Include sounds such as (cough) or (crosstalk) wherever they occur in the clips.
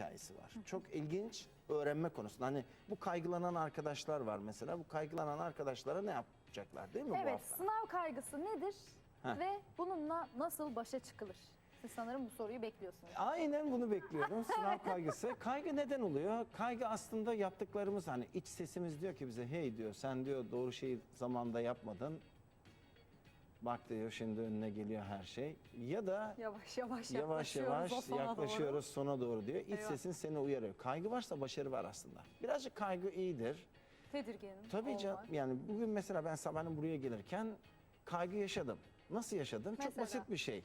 hikayesi var. Çok ilginç öğrenme konusunda. Hani bu kaygılanan arkadaşlar var mesela. Bu kaygılanan arkadaşlara ne yapacaklar değil mi bu Evet, hafta? sınav kaygısı nedir Heh. ve bununla nasıl başa çıkılır? Siz sanırım bu soruyu bekliyorsunuz. Aynen bunu bekliyorum. (laughs) Sınav kaygısı. Kaygı neden oluyor? Kaygı aslında yaptıklarımız hani iç sesimiz diyor ki bize hey diyor sen diyor doğru şeyi zamanda yapmadın. Bak diyor şimdi önüne geliyor her şey. Ya da Yavaş yavaş yavaş yaklaşıyoruz yavaş sona yaklaşıyoruz sona doğru diyor. İç Eyvah. sesin seni uyarıyor. Kaygı varsa başarı var aslında. Birazcık kaygı iyidir. doğru. Tedirginim. Tabii canım. olmak. Yani bugün mesela ben sabahleyin buraya gelirken kaygı yaşadım. Nasıl yaşadım? Çok Mesela? basit bir şey.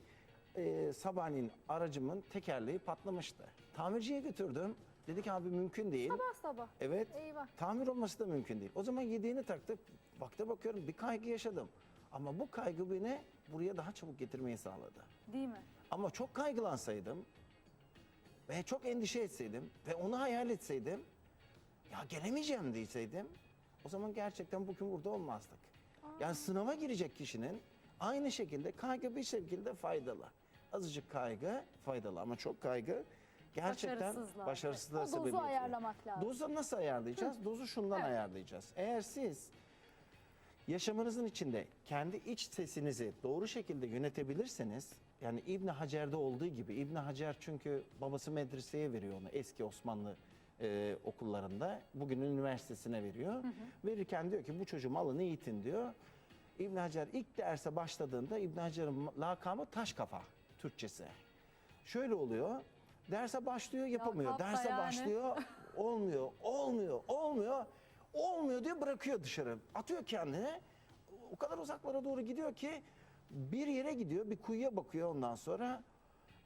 Ee, sabahleyin aracımın tekerleği patlamıştı. Tamirciye götürdüm. Dedi ki abi mümkün değil. Sabah sabah. Evet. Eyvah. Tamir olması da mümkün değil. O zaman yediğini taktık. Vakte bakıyorum bir kaygı yaşadım. Ama bu kaygı beni buraya daha çabuk getirmeyi sağladı. Değil mi? Ama çok kaygılansaydım ve çok endişe etseydim ve onu hayal etseydim ya gelemeyeceğim deseydim o zaman gerçekten bugün burada olmazdık. Yani sınava girecek kişinin aynı şekilde kaygı bir şekilde faydalı. Azıcık kaygı faydalı ama çok kaygı gerçekten Başarısızlığa. O dozu sebebiyet veriyor. ayarlamak lazım. Dozu nasıl ayarlayacağız? Dozu şundan Evet. ayarlayacağız. Eğer siz yaşamınızın içinde kendi iç sesinizi doğru şekilde yönetebilirseniz yani İbn Hacer'de olduğu gibi İbn Hacer çünkü babası medreseye veriyor onu eski Osmanlı e, okullarında bugün üniversitesine veriyor. Verirken diyor ki bu çocuğum alın eğitin diyor. İbn Hacer ilk derse başladığında İbn Hacer'in lakabı taş kafa Türkçesi. Şöyle oluyor. Derse başlıyor yapamıyor. Da Derse yani. başlıyor (laughs) olmuyor, olmuyor, olmuyor. Olmuyor diye bırakıyor dışarı. Atıyor kendini. O kadar uzaklara doğru gidiyor ki bir yere gidiyor, bir kuyuya bakıyor ondan sonra.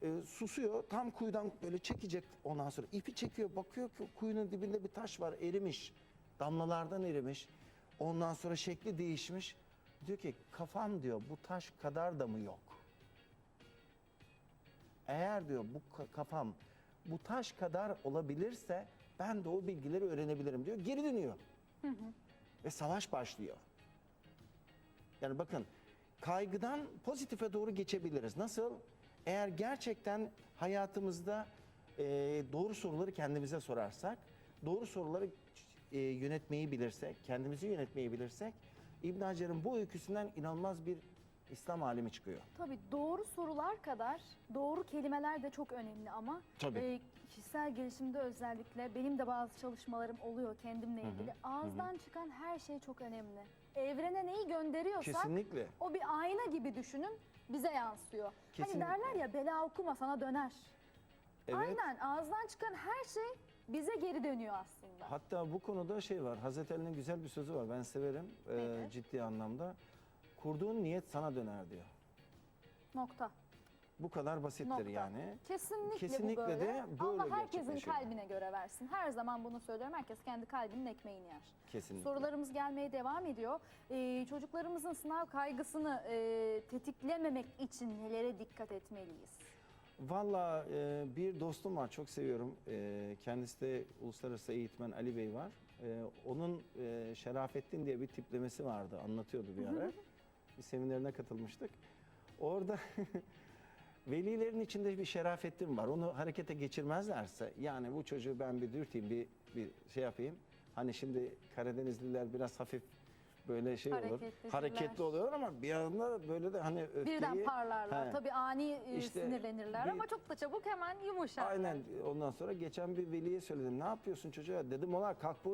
e, susuyor. Tam kuyudan böyle çekecek ondan sonra. ipi çekiyor. Bakıyor ki kuyunun dibinde bir taş var erimiş. Damlalardan erimiş. Ondan sonra şekli değişmiş. Diyor ki kafam diyor bu taş kadar da mı yok? Eğer diyor bu ka- kafam bu taş kadar olabilirse ben de o bilgileri öğrenebilirim diyor. Geri dönüyor. Ve savaş başlıyor. Yani bakın kaygıdan pozitife doğru geçebiliriz. Nasıl? Eğer gerçekten hayatımızda e, doğru soruları kendimize sorarsak, doğru soruları e, yönetmeyi bilirsek, kendimizi yönetmeyi bilirsek, İbn Hacer'in bu öyküsünden inanılmaz bir İslam alemi çıkıyor. Tabii doğru sorular kadar doğru kelimeler de çok önemli ama Tabii. e, kişisel gelişimde özellikle benim de bazı çalışmalarım oluyor kendimle ilgili. Ağızdan çıkan her şey çok önemli. Evrene neyi gönderiyorsak Kesinlikle. o bir ayna gibi düşünün bize yansıyor. Kesinlikle. Hani derler ya bela okuma sana döner. Evet. Aynen ağızdan çıkan her şey bize geri dönüyor aslında. Hatta bu konuda şey var. Hazreti Ali'nin güzel bir sözü var. Ben severim e, Nedir? ciddi anlamda. Kurduğun niyet sana döner diyor. Nokta. Bu kadar basittir Nokta. yani. Kesinlikle, Kesinlikle bu böyle. de böyle Allah herkesin kalbine göre versin. Her zaman bunu söylüyorum. Herkes kendi kalbinin ekmeğini yer. Kesinlikle. Sorularımız gelmeye devam ediyor. Ee, çocuklarımızın sınav kaygısını e, tetiklememek için nelere dikkat etmeliyiz? Valla e, bir dostum var çok seviyorum. E, kendisi de uluslararası eğitmen Ali Bey var. E, onun e, Şerafettin diye bir tiplemesi vardı anlatıyordu bir ara. (laughs) bir seminerine katılmıştık. Orada (laughs) velilerin içinde bir Şerafettin var. Onu harekete geçirmezlerse yani bu çocuğu ben bir dürteyim bir, bir şey yapayım. Hani şimdi Karadenizliler biraz hafif böyle şey olur. Hareketli oluyorlar ama bir anda böyle de hani öfkeyi... Birden parlarlar. He. Tabii ani e, İşte sinirlenirler bir- ama çok da çabuk hemen yumuşarlar. Aynen ondan sonra geçen bir veliye söyledim. Ne yapıyorsun çocuğa? Dedim ona kalk bu